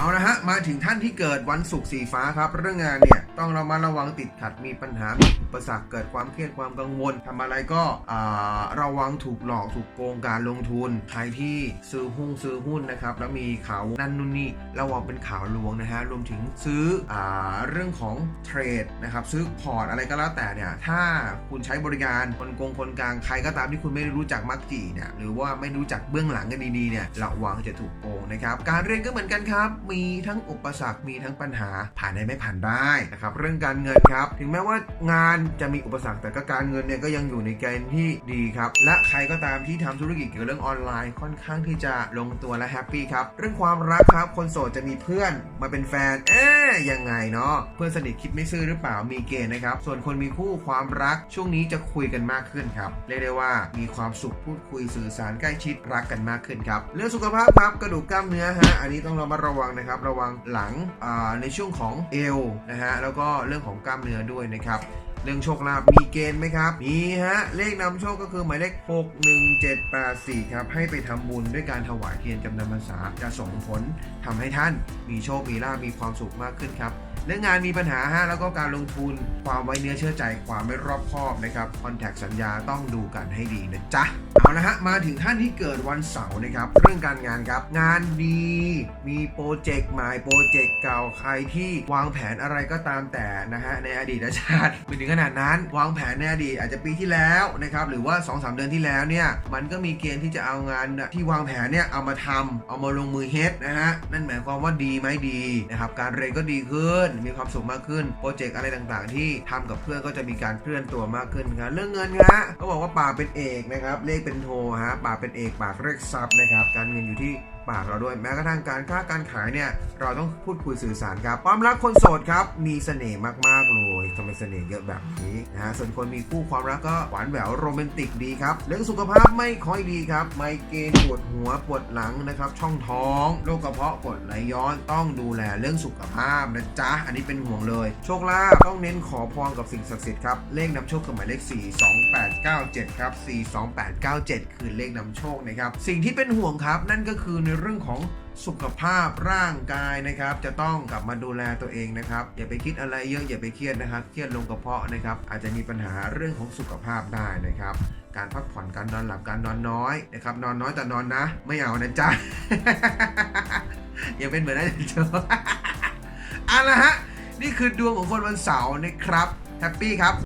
เอาละฮะ มาถึงท่านที่เกิดวันศุกร์สีฟ้าครับ เรื่องงานเนี่ย ต้องเรามาระวังติดขัดมีปัญหามีอุปสรรคเกิดความเครียดความกังวลทำอะไรก็ระวังถูกหลอกถูกโกงการลงทุน ใครที่ซื้อหุ้นซื้อหุ้นนะครับ แล้วมีข่าวนั่นนู่นนี่ระวังเป็นข่าวลวงนะฮะรวมถึงซื้ออเรื่องของเทรดนะครับซื้อพอร์ตอะไรก็แล้วแต่เนี่ยถ้าคุณใช้บริการคนโกงคนกลางใครก็ตามที่คุณไม่รู้จักมักจีเนี่ยหรือว่าไม่รู้จักเบื้องหลังกันดีๆเนี่ยระวังจะถูกโกงนะครับการเรียนก็เหมือนกันครับมีทั้งอุปสรรคมีทั้งปัญหาผ่านได้ไม่ผ่านได้นะครับเรื่องการเงินครับ ถึงแม้ว่างานจะมีอุปสรรคแต่ก็การเงินเนี่ยก็ยังอยู่ในเกณฑ์ที่ดีครับ และใครก็ตามที่ทำธุรกิจเกี่ยวกับเรื่องออนไลน์ค่อนข้างที่จะลงตัวและแฮปปี้ครับเรื่องความรักครับคนโสดจะมีเพื่อนมาเป็นแฟน เอ๊ยยังไงเนาะเพื่อนสนิทคิดไม่ซื่อหรือเปล่ามีเกณฑ์นะครับ ส่วนคนมีคู่ความรักช่วงนี้จะคุยกันมากขึ้นครับเรียกได้ว่ามีความสุขพูดคุยสื่อสารใกล้ชิดรักกันมากขึ้นครับเรื่องสุขภาพครับกระดูกกล้ามเนื้อฮะอันนี้ต้องระมัดระวังนะครับ ระวังหลังในช่วงของเอวนะฮะแล้วก็เรื่องของกล้ามเนื้อด้วยนะครับเรื่องโชคลาภมีเกณฑ์ไหมครับ มีฮะ เลขนำโชคก็คือหมายเลข 61784 ครับ ให้ไปทำบุญด้วยการถวายเทียนจำนำพรรษาจะส่งผลทำให้ท่าน มีโชค มีลาภมีความสุขมากขึ้นครับ เรื่องงานมีปัญหาฮะ แล้วก็การลงทุน ความไว้เนื้อเชื่อใจ ความไม่รอบคอบนะครับ คอนแทคสัญญาต้องดูกันให้ดีนะจ๊ะ เอาละฮะมาถึงท่านที่เกิดวันเสาร์นะครับเรื่องการงานครับ งานดีมีโปรเจกต์ใหม่โปรเจกต์เก่าใครที่วางแผนอะไรก็ตามแต่นะฮะในอดีตชาติไปถึงขนาดนั้น วางแผนในอดีตอาจจะปีที่แล้วนะครับหรือว่า 2-3 เดือนที่แล้วเนี่ยมันก็มีเกณฑ์ที่จะเอางานที่วางแผนเนี่ยเอามาทำเอามาลงมือเฮ็ดนะฮะนั่นหมายความว่าดีไหมดีนะครับการเรียนก็ดีขึ้น มีความสุขมากขึ้นโปรเจกต์อะไรต่างๆ ที่ทำกับเพื่อนก็จะมีการเคลื่อนตัวมากขึ้นครับเรื่องเงินฮะเขาบอกว่าป่าเป็นเอกนะครับเลขเป็นนโทฮะปากเป็นเอกปากเรียกซับนะครับ การเงินอยู่ที่ ปากเราด้วย แม้กระทั่งการค้าการขายเนี่ยเราต้องพูดคุยสื่อสารครับความรักคนโสดครับมีเสน่ห์มากๆเลยทำไมเสน่ห์เยอะแบบนี้นะฮะส่วนคนมีคู่ความรักก็หวานแหววโรแมนติกดีครับเรื่องสุขภาพไม่ค่อยดีครับไมเกรนปวดหัวปวดหลังนะครับช่องท้องโรคกระเพาะกรดไหลย้อนต้องดูแลเรื่องสุขภาพนะจ๊ะอันนี้เป็นห่วงเลย โชคลาภต้องเน้นขอพรกับสิ่งศักดิ์สิทธิ์ครับเลขนำโชคคือหมายเลข 42897 ครับ 42897 คือเลขนำโชคนะครับสิ่งที่เป็นห่วงครับ นั่นก็คือในเรื่องของสุขภาพร่างกายนะครับ จะต้องกลับมาดูแลตัวเองนะครับ อย่าไปคิดอะไรเยอะอย่าไปเครียดนะครับ เครียดลงกระเพาะนะครับ อาจจะมีปัญหาเรื่องของสุขภาพได้นะครับ การพักผ่อนการนอนหลับการนอนน้อยนะครับ นอนน้อยแต่นอนนะ ไม่เอานะจ๊ะอย่าเป็นเหมือนนั้นเจ้าเอาละฮะนี่คือดวงของคนวันเสาร์นะครับแฮปปี้ครับ